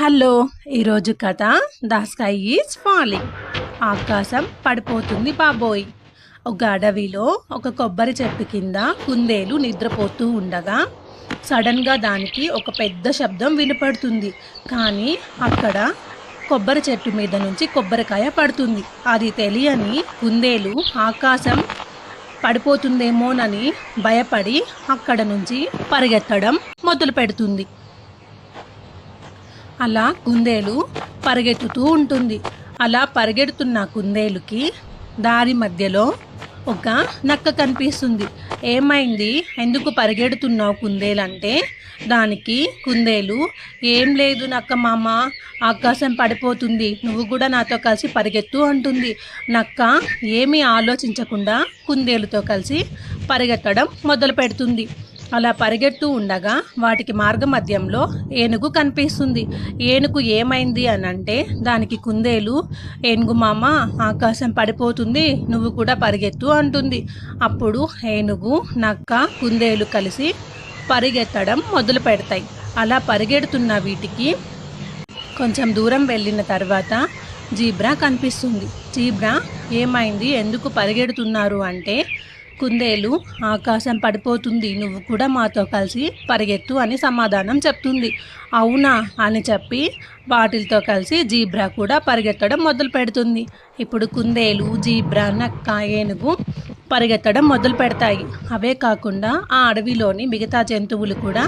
Hello ఈరోజు కథ the sky is falling. ఆకాశం పడిపోతుంది బాబోయ్. ఒక అడవిలో ఒక కొబ్బరి చెట్టు కింద కుందేలు నిద్రపోతూ ఉండగా సడన్గా దానికి ఒక పెద్ద శబ్దం వినపడుతుంది. కానీ అక్కడ కొబ్బరి చెట్టు మీద నుంచి కొబ్బరికాయ పడుతుంది. అది తెలియని కుందేలు ఆకాశం పడిపోతుందేమోనని భయపడి అక్కడ నుంచి పరిగెత్తడం మొదలు పెడుతుంది అలా కుందేలు పరిగెత్తుతూ ఉంటుంది. అలా పరిగెడుతున్న కుందేలుకి దారి మధ్యలో ఒక నక్క కనిపిస్తుంది. ఏమైంది? ఎందుకు పరిగెడుతున్నావు కుందేలు అంటే దానికి కుందేలు ఏం లేదు నక్క మామ ఆకాశం పడిపోతుంది. నువ్వు కూడా నాతో కలిసి పరిగెత్తు అంటుంది. నక్క ఏమీ ఆలోచించకుండా కుందేలుతో కలిసి పరిగెత్తడం మొదలు పెడుతుంది అలా పరిగెడుతూ ఉండగా వాటికి మార్గ మధ్యంలో ఏనుగు కనిపిస్తుంది. ఏనుగు ఏమైంది అని అంటే దానికి కుందేలు ఏనుగు మామ ఆకాశం పడిపోతుంది నువ్వు కూడా పరిగెత్తు అంటుంది. అప్పుడు ఏనుగు నక్క కుందేలు కలిసి పరిగెత్తడం మొదలు పెడతాయి. అలా పరిగెడుతున్న వీటికి కొంచెం దూరం వెళ్ళిన తర్వాత జీబ్రా కనిపిస్తుంది. జీబ్రా ఏమైంది? ఎందుకు పరిగెడుతున్నారు? అంటే కుందేలు ఆకాశం పడిపోతుంది. నువ్వు కూడా మాతో కలిసి పరిగెత్తు అని సమాధానం చెప్తుంది. అవునా అని చెప్పి వాటిలతో కలిసి జీబ్రా కూడా పరిగెత్తడం మొదలు పెడుతుంది. ఇప్పుడు కుందేలు జీబ్రా నక్క ఏనుగు పరిగెత్తడం మొదలు పెడతాయి. అవే కాకుండా ఆ అడవిలోని మిగతా జంతువులు కూడా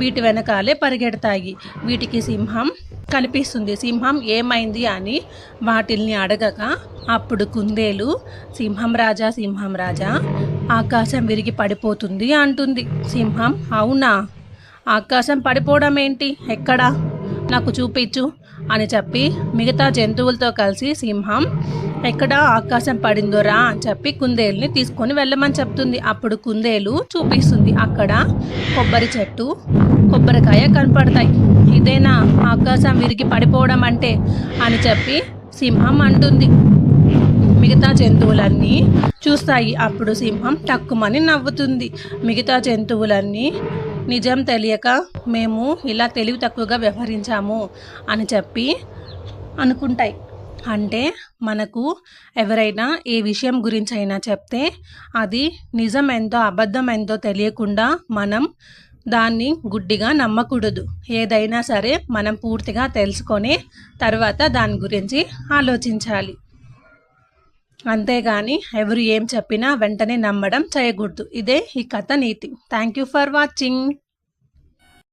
వీటి వెనకాలే పరిగెడతాయి. వీటికి సింహం కనిపిస్తుంది. సింహం ఏమైంది అని వాటిల్ని అడగగా అప్పుడు కుందేలు సింహం రాజా సింహం రాజా ఆకాశం విరిగి పడిపోతుంది అంటుంది. సింహం అవునా? ఆకాశం పడిపోవడం ఏంటి ఎక్కడా? నాకు చూపించు అని చెప్పి మిగతా జంతువులతో కలిసి సింహం ఎక్కడ ఆకాశం పడిందోరా అని చెప్పి కుందేలుని తీసుకొని వెళ్ళమని చెప్తుంది. అప్పుడు కుందేలు చూపిస్తుంది. అక్కడ కొబ్బరి చెట్టు కొబ్బరికాయ కనపడతాయి. ఇదేనా? ఆకాశం విరిగి పడిపోవడం అంటే అని చెప్పి సింహం అంటుంది. మిగతా జంతువులన్నీ చూస్తాయి. అప్పుడు సింహం తక్కువని నవ్వుతుంది. మిగతా జంతువులన్నీ నిజం తెలియక మేము ఇలా తెలివి తక్కువగా వ్యవహరించాము అని చెప్పి అనుకుంటాయి. అంటే మనకు ఎవరైనా ఏ విషయం గురించి అయినా చెప్తే అది నిజం ఎంతో అబద్ధం ఎంతో తెలియకుండా మనం దాన్ని గుడ్డిగా నమ్మకూడదు. ఏదైనా సరే మనం పూర్తిగా తెలుసుకొని తర్వాత దాని గురించి ఆలోచించాలి. అంతేగాని ఎవరు ఏం చెప్పినా వెంటనే నమ్మడం చేయకూడదు. ఇదే ఈ కథ నీతి. Thank you for watching